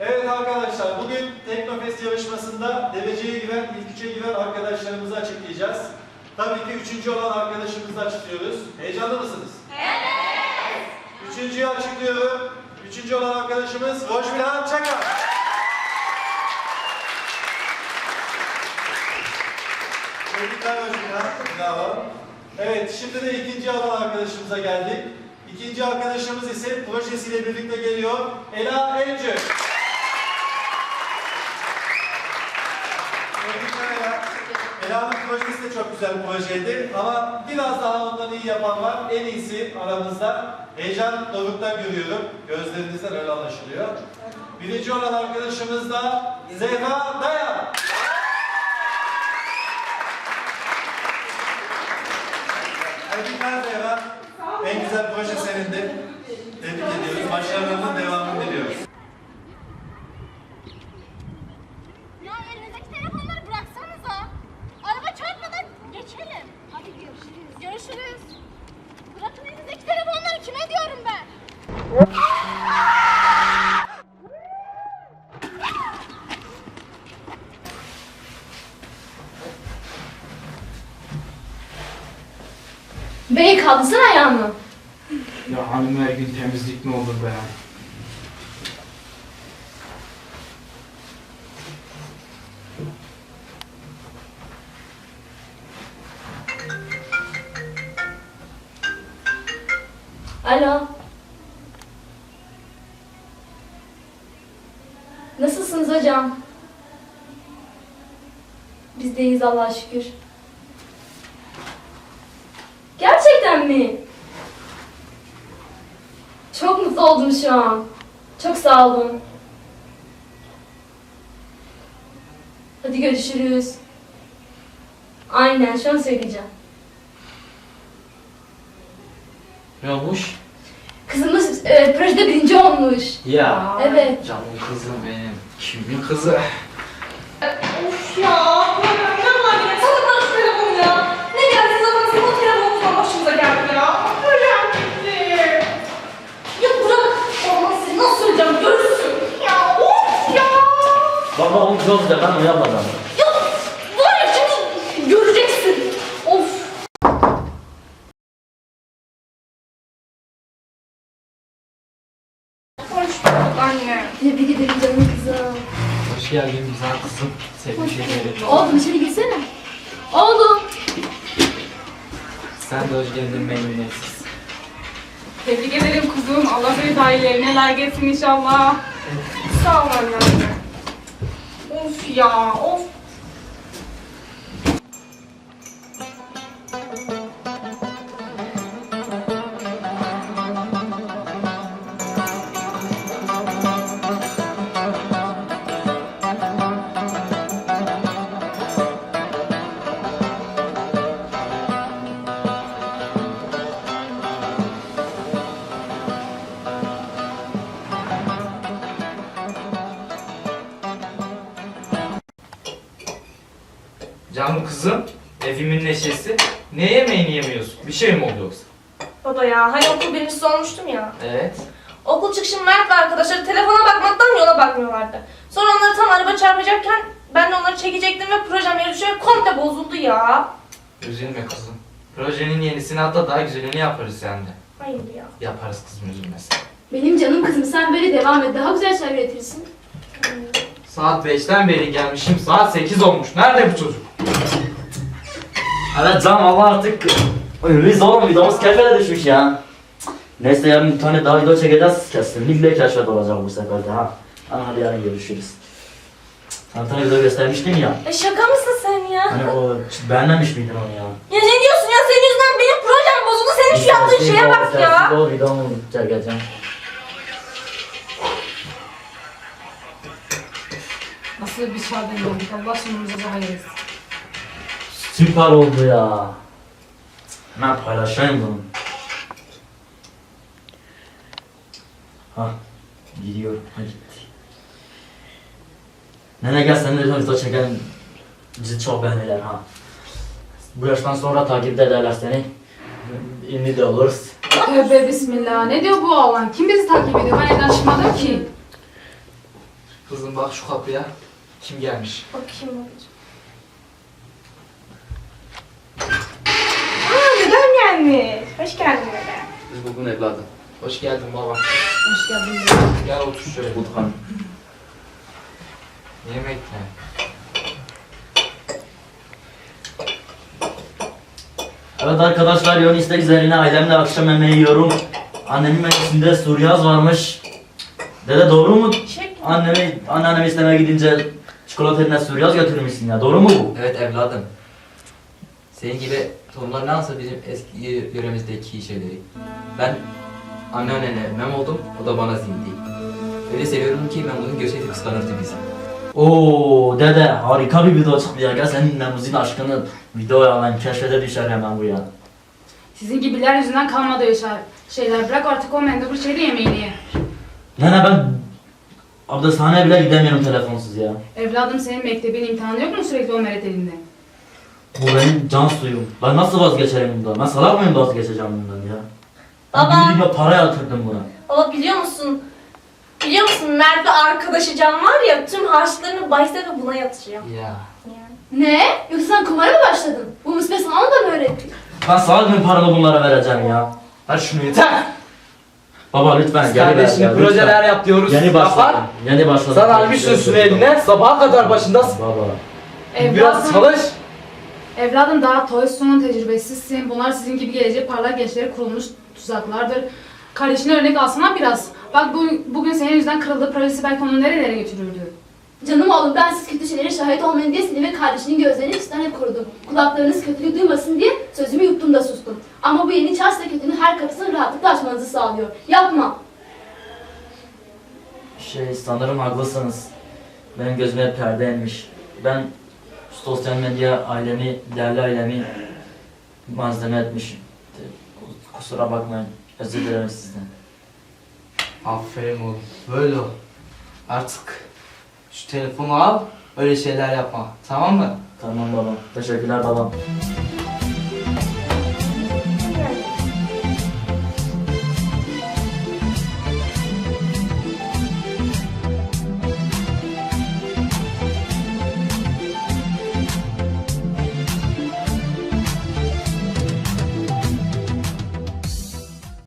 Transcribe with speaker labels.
Speaker 1: Evet arkadaşlar bugün Teknofest yarışmasında dereceye giren, ilk üçe giren arkadaşlarımızı açıklayacağız. Tabii ki üçüncü olan arkadaşımızı açıklıyoruz. Heyecanlı mısınız? Evet. Üçüncüyü açıklıyorum. Üçüncü olan arkadaşımız Rojbihan Çakar. Tebrikler Rojbihan. Bravo. Evet şimdi de ikinci alan arkadaşımıza geldik. İkinci arkadaşımız ise projesiyle birlikte geliyor. Ela Encü. Tebrikler Ela. Ela'nın projesi de çok güzel bir projeydi ama biraz daha ondan iyi yapan var. En iyisi aramızda. Heyecan doruktan görüyorum. Gözlerinizden öyle anlaşılıyor. Birinci olan arkadaşımız da Zehra Dayan. Tebrikler Zehra. En güzel proje senindi. Tebrik ediyoruz. Başarılarının devamını
Speaker 2: Bey kaldırsana ayağını.
Speaker 3: Ya hanım her gün temizlik ne olur be.
Speaker 2: Alo. Nasılsınız hocam? Biz deyiz Allah'a şükür. Gerçekten mi? Çok mutlu oldum şu an. Çok sağ olun. Hadi görüşürüz. Aynen şu an söyleyeceğim.
Speaker 4: Yolmuş.
Speaker 2: Kızımız e, projede birinci olmuş.
Speaker 4: Ya.
Speaker 2: Evet.
Speaker 4: Canım kızım benim. Kimin kızı?
Speaker 5: Of ya, problem ne var yine? Sana bırak şu telefonu ya. Ne geldi zaten senin o telefonundan başımıza geldi ya. Problem gitti.
Speaker 2: Ya bırak. Olmaz siz nasıl söyleyeceğim görürsün.
Speaker 5: Ya of ya.
Speaker 4: Baba onu göz de ben uyamadım.
Speaker 2: Ya var ya şimdi göreceksin. Of.
Speaker 5: Hoş bulduk anne.
Speaker 2: Tebrik ederim canım kızım.
Speaker 4: Hoş geldin güzel kızım. Ederim.
Speaker 2: Oğlum içeri girsene. Oğlum.
Speaker 4: Sen de hoş geldin memnuniyetsiz.
Speaker 5: Tebrik ederim kuzum. Allah seni dahilerine layık etsin inşallah. Sağ ol anne. Of ya, of.
Speaker 4: Canım kızım. Evimin neşesi. Ne yemeğini yemiyorsun? Bir şey mi oldu yoksa?
Speaker 5: Baba ya, hani okul birincisi olmuştum ya.
Speaker 4: Evet.
Speaker 5: Okul çıkışı Mert ve arkadaşları telefona bakmaktan yola bakmıyorlardı. Sonra onları tam araba çarpacakken ben de onları çekecektim ve projem yarı komple bozuldu ya.
Speaker 4: Üzülme kızım. Projenin yenisini hatta daha güzelini yaparız sende.
Speaker 5: Hayır ya.
Speaker 4: Yaparız kızım üzülme sen.
Speaker 2: Benim canım kızım sen böyle devam et. Daha güzel şeyler üretirsin.
Speaker 4: Saat 5'ten beri gelmişim. Saat 8 olmuş. Nerede bu çocuk?
Speaker 6: Evet canım ama artık biz oğlum videomuz keşfete düşmüş ya. Neyse yarın bir tane daha video çekeceğiz kesinlikle keşfet olacak bu sefer de ha. Ama hadi yarın görüşürüz. Sana bir tane video göstermiştim ya.
Speaker 5: E şaka mısın sen ya?
Speaker 6: Hani o beğenmemiş miydin onu ya?
Speaker 5: Ya ne diyorsun ya? Senin yüzünden benim projem bozuldu. Senin şu yaptığın şeye bak ya.
Speaker 6: O videomu çekeceğim.
Speaker 7: Nasıl bir şaden olduk Allah sonumuza da hayır etsin.
Speaker 6: Süper oldu ya. Ben paylaşayım bunu. Ha gidiyor. Ha gitti. Nene gel seninle de video çekelim. Bizi çok beğenirler ha. Bu yaştan sonra takip ederler seni. Ünlü de oluruz.
Speaker 7: Tövbe bismillah. Ne diyor bu oğlan? Kim bizi takip ediyor? Ben evden çıkmadım ki.
Speaker 4: Kızım bak şu kapıya. Kim gelmiş?
Speaker 5: Bakayım babacığım. Aa neden gelmiş? Hoş geldin dede.
Speaker 6: Biz bugün evladım.
Speaker 4: Hoş geldin baba.
Speaker 7: Hoş geldiniz.
Speaker 4: Gel otur şöyle.
Speaker 6: Utkan.
Speaker 4: Yemek ne?
Speaker 6: Evet arkadaşlar yoğun istek üzerine ailemle akşam yemeği yiyorum. Annemin menüsünde suryaz varmış. Dede doğru mu?
Speaker 5: Çek.
Speaker 6: Annemi, anneannemi istemeye gidince çikolata suryaz götürmüşsün ya. Doğru mu bu?
Speaker 8: Evet evladım. Senin gibi tohumlar nasıl bizim eski yöremizdeki şeyleri. Ben anneannene mem oldum, o da bana zindi. Öyle seviyorum ki ben bunu görseydi kıskanırdı bizi.
Speaker 6: Oo dede harika bir video çıktı ya. Gel senin memuzin aşkını videoya alayım. Keşfete düşer hemen bu ya.
Speaker 7: Sizin gibiler yüzünden kalmadı öyle şey- şeyler. Bırak artık o mendebur şeyde yemeğini ye.
Speaker 6: Nene ben abdesthaneye bile gidemiyorum telefonsuz ya.
Speaker 7: Evladım senin mektebin imtihanı yok mu sürekli o meret elinde?
Speaker 6: Bu benim can suyum. Ben nasıl vazgeçerim bundan? Ben salak mıyım vazgeçeceğim bundan ya? Ben
Speaker 9: Baba.
Speaker 6: bir milyon para yatırdım buna.
Speaker 9: Baba biliyor musun? Biliyor musun Mert'le arkadaşı Can var ya tüm harçlarını bahse ve buna yatıracağım.
Speaker 8: Ya.
Speaker 9: Ne? Yoksa sen kumara mı başladın? Bu müsbe sana da mı öğretti?
Speaker 6: Ben salak mıyım paramı bunlara vereceğim ya?
Speaker 4: Ver şunu yeter.
Speaker 6: Baba lütfen geri ver
Speaker 4: Kardeşim
Speaker 6: ya, lütfen.
Speaker 4: projeler yap diyoruz.
Speaker 6: Yeni
Speaker 4: Yapar.
Speaker 6: başladım. Yeni başladım.
Speaker 4: Sen almışsın şunu eline. Sabaha kadar başındasın.
Speaker 6: Baba.
Speaker 4: Biraz çalış.
Speaker 7: Evladım daha Toystoy'un tecrübesizsin. Bunlar sizin gibi gelecek parlak gençlere kurulmuş tuzaklardır. Kardeşine örnek alsana biraz. Bak bu, bugün senin yüzünden kırıldığı projesi belki onu nerelere götürürdü.
Speaker 9: Canım oğlum ben siz kötü şeylere şahit olmayın diye seni ve kardeşinin gözlerini içten hep korudum. Kulaklarınız kötülük duymasın diye sözümü yuttum da sustum. Ama bu yeni kapısını rahatlıkla açmanızı sağlıyor. Yapma.
Speaker 6: Şey sanırım haklısınız. Benim gözüme hep perde inmiş. Ben sosyal medya ailemi, değerli ailemi malzeme etmişim. Kusura bakmayın. Özür dilerim sizden.
Speaker 4: Aferin oğlum. Böyle ol. Artık şu telefonu al. Öyle şeyler yapma. Tamam mı?
Speaker 6: Tamam babam. Teşekkürler babam.